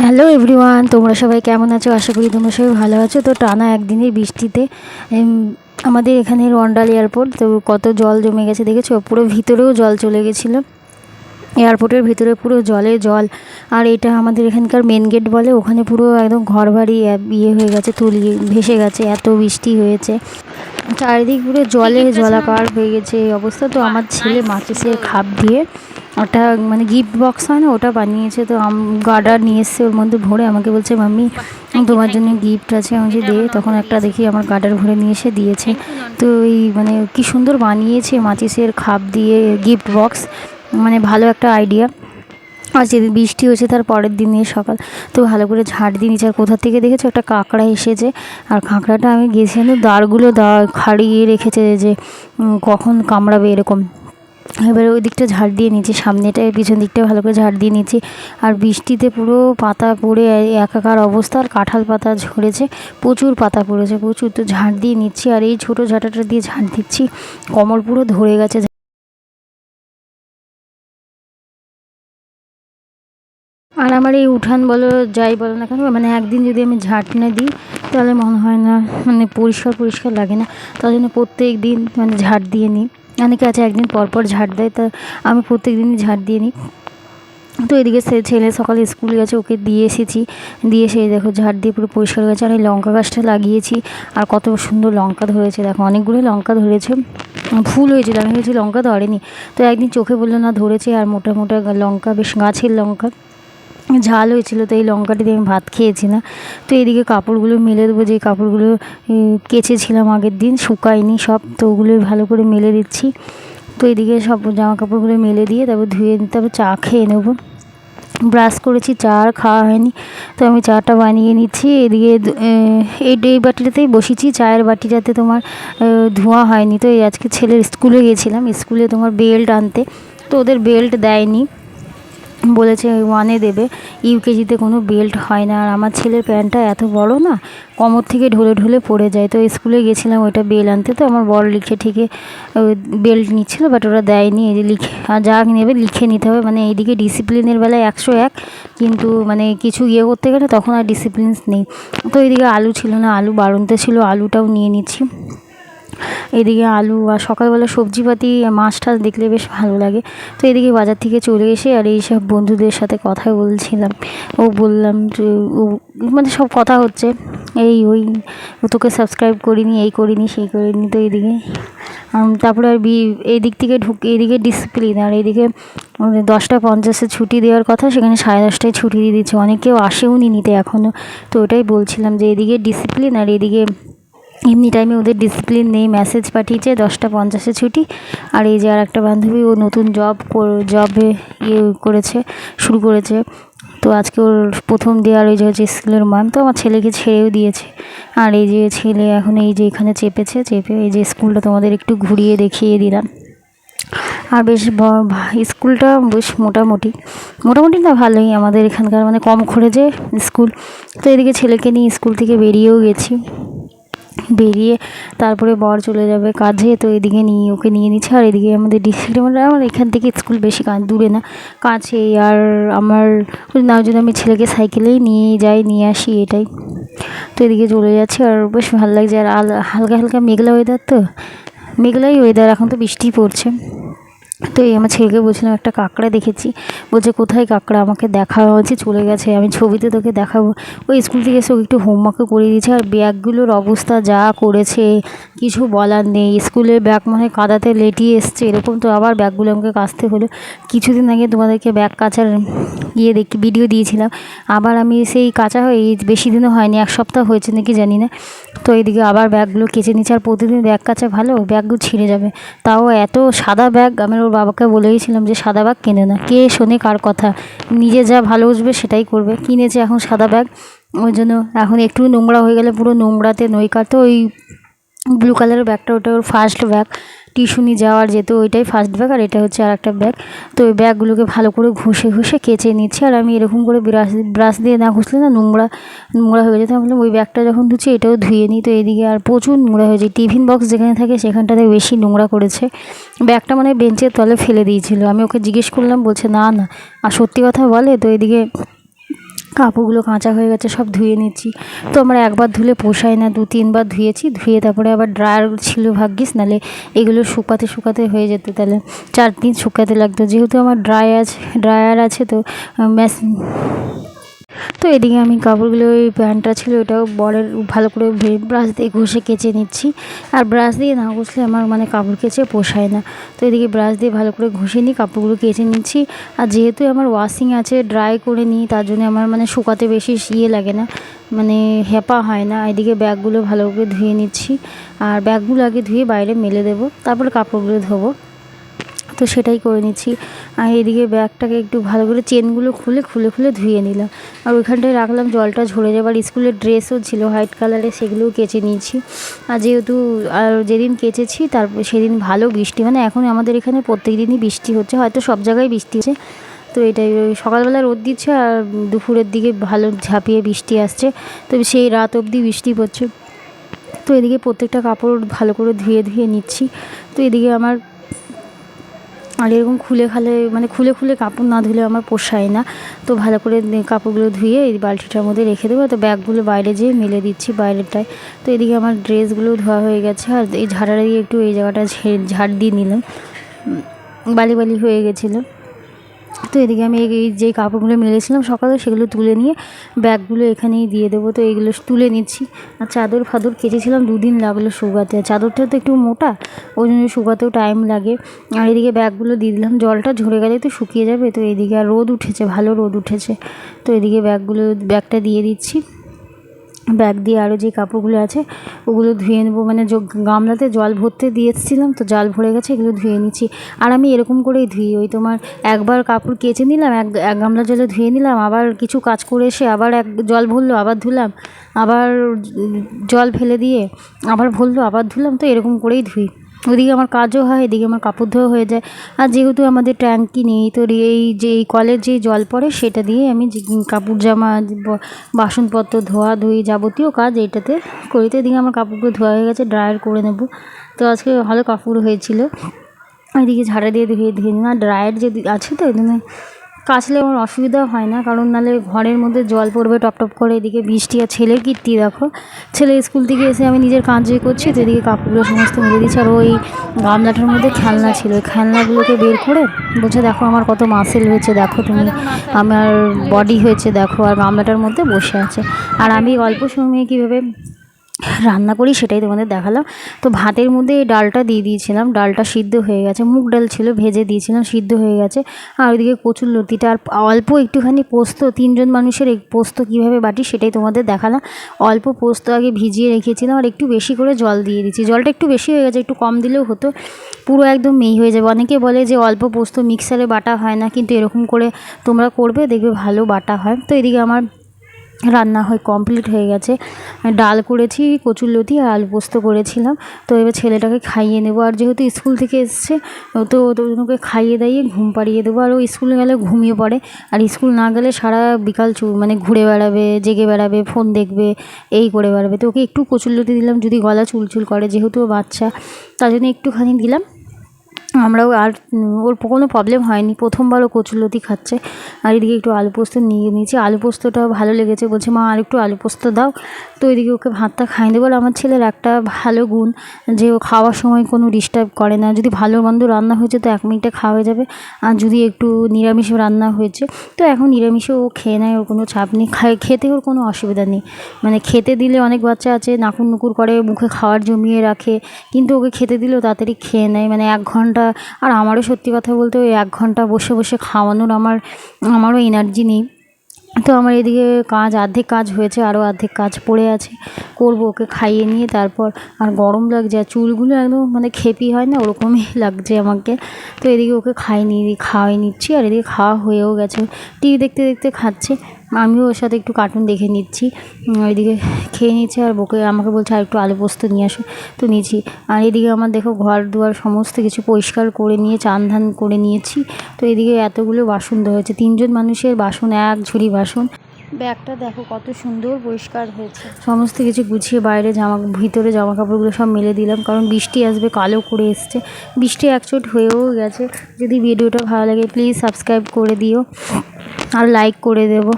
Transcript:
Hello everyone তোমরা সবাই কেমন আছো? আশা করি তোমরা সবাই ভালো আছো। তো টানা একদিনের বৃষ্টিতে আমাদের এখানে রন্ডাল এয়ারপোর্ট তো কত জল জমে গেছে দেখেছ? পুরো ভিতরেও জল চলে গেছিল। এয়ারপোর্টের ভিতরে পুরো জলে জল। আর এটা আমাদের এখানকার মেন গেট বলে ওখানে পুরো একদম ঘর বাড়ি ইয়ে হয়ে গেছে তলিয়ে ভেসে গেছে এত বৃষ্টি হয়েছে। চারিদিক পুরো জলে জলাকার হয়ে গেছে এই অবস্থা। তো আমার ছেলে মাচিসের খাপ দিয়ে ওটা মানে গিফট বক্স হয় না, ওটা বানিয়েছে তো আম গার্ডার নিয়ে এসছে, ওর মধ্যে ভরে আমাকে বলছে, মাম্মি, তোমার জন্য গিফট আছে, আমি বলছি, দে। তখন একটা দেখি আমার গার্ডার ভরে নিয়ে এসে দিয়েছে। তো এই মানে কি সুন্দর বানিয়েছে, মাচিসের খাপ দিয়ে গিফট বক্স মানে ভালো একটা আইডিয়া আর যেদিন বৃষ্টি হয়েছে, তার পরের দিনে সকাল, তো ভালো করে ঝাড় দিয়ে নিচে, আর কোথা থেকে দেখেছ? একটা কাঁকড়া এসেছে। আর কাঁকড়াটা আমি গেছিলাম দাঁড়গুলো দাঁড় খাড়িয়ে রেখেছে যে কখন কামড়াবে এরকম। এবারে ওই দিকটা ঝাড় দিয়ে নিচ্ছি, সামনেটায় পিছন দিকটা ভালো করে ঝাড় দিয়ে নিচ্ছি। আর বৃষ্টিতে পুরো পাতা পড়ে, একাকার অবস্থা, আর কাঁঠাল পাতা ঝরেছে, প্রচুর পাতা পড়েছে, প্রচুর। তো ঝাড় দিয়ে নিচ্ছি, আর এই ছোটো ঝাঁটাটা দিয়ে ঝাড় দিচ্ছি কমর পুরো ধরে গেছে। আর আমার এই উঠান বলো, যাই বলো না কেন মানে একদিন যদি আমি ঝাঁট না দিই, তাহলে মনে হয় না মানে পরিষ্কার পরিষ্কার লাগে না। তার জন্য প্রত্যেক দিন মানে ঝাঁট দিয়ে নিই। অনেকে আছে একদিন পর পর ঝাঁট দেয়, তা আমি প্রত্যেক দিনই ঝাঁট দিয়ে নিই। তো এদিকে সে ছেলে সকালে স্কুল গেছে, ওকে দিয়ে এসেছি। দিয়ে এসে দেখো ঝাড় দিয়ে পুরো পরিষ্কার হয়ে গেছে। আর এই লঙ্কা গাছটা লাগিয়েছি। আর কত সুন্দর লঙ্কা ধরেছে, দেখো অনেকগুলো লঙ্কা ধরেছে। ফুল হয়েছিল আমি ভেবেছি লঙ্কা ধরেনি। তো একদিন চোখে বলল, না, ধরেছে। আর মোটা মোটা লঙ্কা, বেশ গাছের লঙ্কা। ঝাল হয়েছিল, তো এই লঙ্কাটি দিয়ে আমি ভাত খেয়েছি না। তো এইদিকে কাপড়গুলো মেলে দেবো, যে কাপড়গুলো কেচেছিলাম আগের দিন, শুকায়নি সব, তো ওগুলো ভালো করে মেলে দিচ্ছি। তো এইদিকে সব জামা কাপড়গুলো মেলে দিয়ে তারপর ধুয়ে, তারপর চা খেয়ে নেব। ব্রাশ করেছি, চা আর খাওয়া হয়নি, তো আমি চাটা বানিয়ে নিচ্ছি। এদিকে এই এই বাটিটাতেই বসেছি, চায়ের বাটিটাতে তোমার ধোয়া হয়নি। তো এই আজকে ছেলের স্কুলে গেছিলাম, স্কুলে তোমার বেল্ট আনতে, তো ওদের বেল্ট দেয়নি। বলেছে ওয়ানে দেবে। ইউকেজিতে কোনো বেল্ট হয় না। আর আমার ছেলের প্যান্টটা এত বড় না, কোমর থেকে ঢলে ঢলে পড়ে যায়। তো স্কুলে গেছিলাম ওইটা বেল আনতে। তো আমার বড় লিখে ঠিকে বেল্ট নিচ্ছিল বাট ওরা দেয়নি। এই যে লিখে, আর যা নেবে লিখে নিতে হবে। মানে এইদিকে ডিসিপ্লিনের বেলায় একশো এক, কিন্তু মানে কিছু ইয়ে করতে গেলে তখন আর ডিসিপ্লিনস নেই। তো এইদিকে আলু ছিল না, আলু বাড়ন্তে ছিল, আলুটাও নিয়ে নিচ্ছি। এদিকে আলু আর সকালবেলা সবজিপাতি মাছ টাছ দেখলে বেশ ভালো লাগে। তো এদিকে বাজার থেকে চলে এসে আর এই সব বন্ধুদের সাথে কথা বলছিলাম। ও বললাম যে ও মানে সব কথা হচ্ছে। এই ওই তোকে সাবস্ক্রাইব করিনি এই করিনি সেই করিনি তো এইদিকে আম, তারপরে আর বি এই দিক থেকে ঢুক এদিকে ডিসিপ্লিন আর এদিকে দশটা পঞ্চাশে ছুটি দেওয়ার কথা সেখানে সাড়ে দশটায় ছুটি দিয়ে দিচ্ছে অনেকেও আসেও নি নিতে এখনও তো ওটাই বলছিলাম যে এদিকে ডিসিপ্লিন আর এদিকে এমনি টাইমে ওদের ডিসিপ্লিন নেই মেসেজ পাঠিয়েছে, দশটা পঞ্চাশে ছুটি। আর এই যে আর একটা বান্ধবী, ও নতুন জব জবে ইয়ে করেছে, শুরু করেছে। তো আজকে ওর প্রথম দেওয়ার ওই যে হচ্ছে স্কুলের মান তো আমার ছেলেকে ছেড়েও দিয়েছে। আর এই যে ছেলে এখন এই যে এখানে চেপেছে, চেপে এই যে স্কুলটা তোমাদের একটু ঘুরিয়ে দেখিয়ে দিলাম। আর বেশ স্কুলটা বেশ মোটামুটি। মোটামুটি না ভালোই, আমাদের এখানকার মানে কম খরচে স্কুল তো এদিকে ছেলেকে নিয়ে স্কুল থেকে বেরিয়েও গেছি। বেরিয়ে তারপরে বর চলে যাবে। কাজে তো এদিকে নিয়ে ওকে নিয়ে নিচ্ছে, আর এদিকে আমাদের ডিস্ট্রিক্ট মানে আমার এখান থেকে স্কুল বেশি দূরে না। কাছেই আর আমার না জন্য আমি ছেলেকে সাইকেলেই নিয়ে যাই, নিয়ে আসি এটাই। তো এদিকে চলে যাচ্ছে, আর বেশ ভালো লাগছে। আর হালকা হালকা মেঘলা ওয়েদার তো। মেঘলাই ওয়েদার এখন তো বৃষ্টি পড়ছে। তো এই আমার ছেলেকে বলছিলাম, একটা কাঁকড়া দেখেছি। বলছে, কোথায় কাঁকড়া? আমাকে দেখা হয়েছে চলে গেছে, আমি ছবিতে তোকে দেখাবো। ওই স্কুল থেকে এসে একটু হোমওয়ার্কও করে দিয়েছে, আর ব্যাগগুলোর অবস্থা যা করেছে, কিছু বলার নেই। স্কুলের ব্যাগ মনে কাদাতে লেটিয়ে এসছে, এরকম তো আবার ব্যাগগুলো আমাকে কাচতে হলো। কিছুদিন আগে তোমাদেরকে ব্যাগ কাচার ইয়ে দেখি ভিডিও দিয়েছিলাম। আবার আমি সেই কাঁচা হয়ে বেশি দিনও হয়নি, এক সপ্তাহ হয়েছে নাকি জানি না। তো এইদিকে আবার ব্যাগগুলো কেচে নিচ্ছে আর প্রতিদিন ব্যাগ কাচা ভালো, ব্যাগগুলো ছিঁড়ে যাবে। তাও এত সাদা ব্যাগ, আমি ওর বাবাকে বলেইছিলাম যে সাদা ব্যাগ কেনে না। কে শোনে কার কথা? নিজে যা ভালো বুঝবে সেটাই করবে। কিনেছে এখন সাদা ব্যাগ। ওই জন্য এখন একটু নোংরা হয়ে গেলে পুরো নোংরাতে নৈকাতে ওই ব্লু কালারের ব্যাগটা, ওটা ওর ফার্স্ট ব্যাগ। টিউশনি যাওয়ার যেত ওইটাই ফার্স্ট ব্যাগ আর এটা হচ্ছে আর একটা ব্যাগ তো ওই ব্যাগগুলোকে ভালো করে ঘষে ঘষে কেচে নিচ্ছে আর আমি এরকম করে ব্রাশ ব্রাশ দিয়ে না ঘষলে না নোংরা নোংরা হয়ে যেত। আমি ওই ব্যাগটা যখন ধুচ্ছি এটাও ধুয়ে নিই। তো এদিকে আর প্রচুর নোংরা হয়েছে টিফিন বক্স যেখানে থাকে সেখানটাতে বেশি নোংরা করেছে। ব্যাগটা মানে বেঞ্চের তলে ফেলে দিয়েছিল। আমি ওকে জিজ্ঞেস করলাম, বলছে, না না। আর সত্যি কথা বলে তো এদিকে কাপড়গুলো কাঁচা হয়ে গেছে, সব ধুয়ে নিচ্ছি। তো আমরা একবার ধুলে পোষায় না, দু তিনবার ধুয়েছি, ধুয়ে তারপরে আবার ড্রায়ার ছিল ভাগ্যিস নাহলে এগুলো শুকাতে শুকাতে হয়ে যেত তাহলে। চার দিন শুকাতে লাগতো। যেহেতু আমার ড্রায়ার আছে ড্রায়ার আছে তো মেশিন তো এদিকে আমি কাপড়গুলো, ওই প্যান্টটা ছিল, ওটাও বরের ভালো করে ব্রাশ দিয়ে ঘষে কেচে নিচ্ছি। আর ব্রাশ দিয়ে না ঘষলে আমার মানে কাপড় কেচে পোষায় না। তো এদিকে ব্রাশ দিয়ে ভালো করে ঘষে নিই কাপড়গুলো কেচে নিচ্ছি। আর যেহেতু আমার ওয়াশিং আছে ড্রাই করে নিই, তার জন্য আমার মানে শুকাতে বেশি ইয়ে লাগে না মানে হেপা হয় না। এদিকে ব্যাগগুলো ভালো করে ধুয়ে নিচ্ছি। আর ব্যাগগুলো আগে ধুয়ে বাইরে মেলে দেবো, তারপরে কাপড়গুলো ধোবো। তো সেটাই করে নিচ্ছি। আর এদিকে ব্যাগটাকে একটু ভালো করে চেনগুলো খুলে খুলে খুলে ধুয়ে নিলাম। আর ওইখানটায় রাখলাম, জলটা ঝরে যাবার, স্কুলের ড্রেসও ছিল হোয়াইট কালারের সেগুলোও কেচে নিয়েছি। আর যেহেতু, আর যেদিন কেচেছি তারপর সেদিন ভালো বৃষ্টি মানে এখন আমাদের এখানে প্রত্যেক দিনই বৃষ্টি হচ্ছে, হয়তো সব জায়গায় বৃষ্টি হচ্ছে। তো এটাই, সকালবেলা রোদ দিচ্ছে, আর দুপুরের দিকে ভালো ঝাঁপিয়ে বৃষ্টি আসছে। তো সেই রাত অবধি বৃষ্টি পড়ছে। তো এদিকে প্রত্যেকটা কাপড় ভালো করে ধুয়ে ধুয়ে নিচ্ছি। তো এদিকে আমার আর এরকম খুলে খালে মানে খুলে খুলে কাপড় না ধুলে আমার পোষায় না। তো ভালো করে কাপড়গুলো ধুয়ে এই বালতিটার মধ্যে রেখে দেবো। তো ব্যাগগুলো বাইরে যেয়ে মেলে দিচ্ছি বাইরেটায়। তো এদিকে আমার ড্রেসগুলো ধোয়া হয়ে গেছে আর এই ঝাড়া দিয়ে একটু এই জায়গাটা ঝাড় দিয়ে নিলাম। বালি বালি হয়ে গেছিল। তো এদিকে আমি এই যে কাপড়গুলো মেলেছিলাম সকালে সেগুলো তুলে নিয়ে ব্যাগগুলো এখানেই দিয়ে দেবো। তো এইগুলো তুলে নিচ্ছি। আর চাদর ফাদর কেটেছিলাম দুদিন লাগল শুকাতে। চাদরটা তো একটু মোটা, ওই জন্য শুকাতেও টাইম লাগে। আর এদিকে ব্যাগগুলো দিয়ে দিলাম। জলটা ঝরে গেলে তো শুকিয়ে যাবে। তো এদিকে আর রোদ উঠেছে, ভালো রোদ উঠেছে। তো এদিকে ব্যাগগুলো, ব্যাগটা দিয়ে দিচ্ছি। ব্যাগ দিয়ে আরও যে কাপড়গুলো আছে, ওগুলো ধুয়ে নেব। মানে গামলাতে জল ভরতে দিয়ে এসেছিলাম, তো জল ভরে গেছে, এগুলো ধুয়ে নিচ্ছি। আর আমি এরকম করেই ধুই, ওই তোমার একবার কাপড় কেচে নিলাম, এক এক গামলা জলে ধুয়ে নিলাম, আবার কিছু কাজ করে এসে আবার এক জল ভরলো, আবার ধুলাম, আবার জল ফেলে দিয়ে আবার ভরলো, আবার ধুলাম, তো এরকম করেই ধুই। ওদিকে আমার কাজও হয়, এদিকে আমার কাপড় ধোয়া হয়ে যায়। আর যেহেতু আমাদের ট্যাঙ্কি নেই, তো এই যে এই কলের যে জল পড়ে, সেটা দিয়ে আমি কাপড় জামা বাসনপত্র ধোয়া ধুই যাবতীয় কাজ এইটাতে করি। তো এদিকে আমার কাপড়গুলো ধোয়া হয়ে গেছে, ড্রায়ার করে নেব। তো আজকে ভালো কাপড় হয়েছিল। এদিকে ঝাড়া দিয়ে ধুয়ে ধুয়ে না ড্রায়ার যদি আছে তো ওই কাচলে আমার অসুবিধা হয় না, কারণ নাহলে ঘরের মধ্যে জল পড়বে, টপ টপ করে, এদিকে বৃষ্টি আর ছেলের কীর্তি দেখো। ছেলে স্কুল থেকে এসে আমি নিজের কাজ করছি তো এদিকে কাপড়গুলো সমস্ত মেলে দিচ্ছি, আর ওই গামলাটার মধ্যে খেলনা ছিল। ওই খেলনাগুলোকে বের করে বলছে, দেখো আমার কত মাসেল হয়েছে, দেখো তুমি। আমার বডি হয়েছে, দেখো। আর গামলাটার মধ্যে বসে আছে। আর আমি অল্প সময়ে কীভাবে রান্না করি, সেটাই তোমাদের দেখালাম। তো ভাতের মধ্যে এই ডালটা দিয়ে দিয়েছিলাম। ডালটা সিদ্ধ হয়ে গেছে। মুগ ডাল ছিল, ভেজে দিয়েছিলাম, সিদ্ধ হয়ে গেছে। আর ওইদিকে কচুর লতিটা, আর অল্প একটুখানি পোস্ত, তিনজন মানুষের পোস্ত কীভাবে বাটি, সেটাই তোমাদের দেখালাম। অল্প পোস্ত আগে ভিজিয়ে রেখেছিলাম, আর একটু বেশি করে জল দিয়ে দিচ্ছি জলটা একটু বেশি হয়ে গেছে, একটু কম দিলেও হতো। পুরো একদম মেই হয়ে যাবে। অনেকে বলে যে অল্প পোস্ত মিক্সারে বাটা হয় না, কিন্তু এরকম করে তোমরা করবে, দেখবে ভালো বাটা হয়। তো এদিকে আমার রান্না হয় কমপ্লিট হয়ে গেছে। ডাল করেছি কচুরলতি আর আলু পোস্ত করেছিলাম। তো এবার ছেলেটাকে খাইয়ে নেব। আর যেহেতু স্কুল থেকে এসছে, তো ওকে খাইয়ে দাইয়ে ঘুম পাড়িয়ে দেবো। আর ও স্কুলে গেলে ঘুমিয়ে পড়ে। আর স্কুল না গেলে সারা বিকাল চু মানে ঘুরে বেড়াবে, জেগে বেড়াবে ফোন দেখবে, এই করে বেড়াবে। তো ওকে একটু কচুরলতি দিলাম। যদি গলা চুলচুল করে, যেহেতু বাচ্চা, তার জন্য একটুখানি দিলাম। আমরাও আর ওর কোনো প্রবলেম হয়নি। প্রথমবার ও খাচ্ছে। আর এদিকে একটু আলু পোস্ত নিয়ে নিয়েছি। আলু পোস্তটাও ভালো লেগেছে। বলছে, মা, আর একটু আলু পোস্ত দাও। তো এদিকে ওকে ভাতটা খাইয়ে দেবো আমার ছেলের একটা ভালো গুণ, যে ও খাওয়ার সময় কোনো ডিস্টার্ব করে না। যদি ভালো মন্দ রান্না হয়েছে, তো এক মিনিটে খাওয়া যাবে। আর যদি একটু নিরামিষ রান্না হয়েছে, তো এখন নিরামিষে ও খেয়ে নেয়। ওর কোনো চাপ নেই। খায়, খেতে ওর কোনো অসুবিধা নেই। মানে খেতে দিলে অনেক বাচ্চা আছে, নাকুর নুকুর করে মুখে খাওয়ার জমিয়ে রাখে। কিন্তু ওকে খেতে দিলেও তাড়াতাড়ি খেয়ে নেয়। মানে এক ঘণ্টা আর আমারও সত্যি কথা বলতে ওই এক ঘণ্টা বসে বসে খাওয়ানোর আমার, আমারও এনার্জি নেই। তো আমার এদিকে কাজ, অর্ধেক কাজ হয়েছে, আরও অর্ধেক কাজ পড়ে আছে। করব ওকে খাইয়ে নিয়ে তারপর আর গরম লাগছে, আর চুলগুলো একদম মানে খেপি হয় না, ওরকমই লাগছে আমাকে। তো এদিকে ওকে খাইয়ে নিয়ে, খাওয়াই নিচ্ছি, আর এদিকে খাওয়া হয়েও গেছে। টিভি দেখতে দেখতে খাচ্ছে। আমিও ওর সাথে একটু কার্টুন দেখে নিচ্ছি। ওইদিকে খেয়ে নিচ্ছে আর বকে আমাকে বলছে আর একটু আলু পোস্ত নিয়ে আসো। তো নিয়েছি আর এদিকে আমার দেখো ঘর দুয়ার সমস্ত কিছু পরিষ্কার করে নিয়ে চান ধান করে নিয়েছি। তো এদিকে এতগুলো বাসন হয়েছে। তিনজন মানুষের বাসন এক ঝুড়ি বাসন। ব্যাগটা দেখো কত সুন্দর পরিষ্কার হয়েছে। সমস্ত কিছু গুছিয়ে বাইরে জামা ভিতরে জামা কাপড়গুলো সব মেলে দিলাম। কারণ বৃষ্টি আসবে কালো করে এসছে। বৃষ্টি একচোট হয়েও গেছে। যদি ভিডিওটা ভালো লাগে প্লিজ সাবস্ক্রাইব করে দিও। আর লাইক করে দেবো।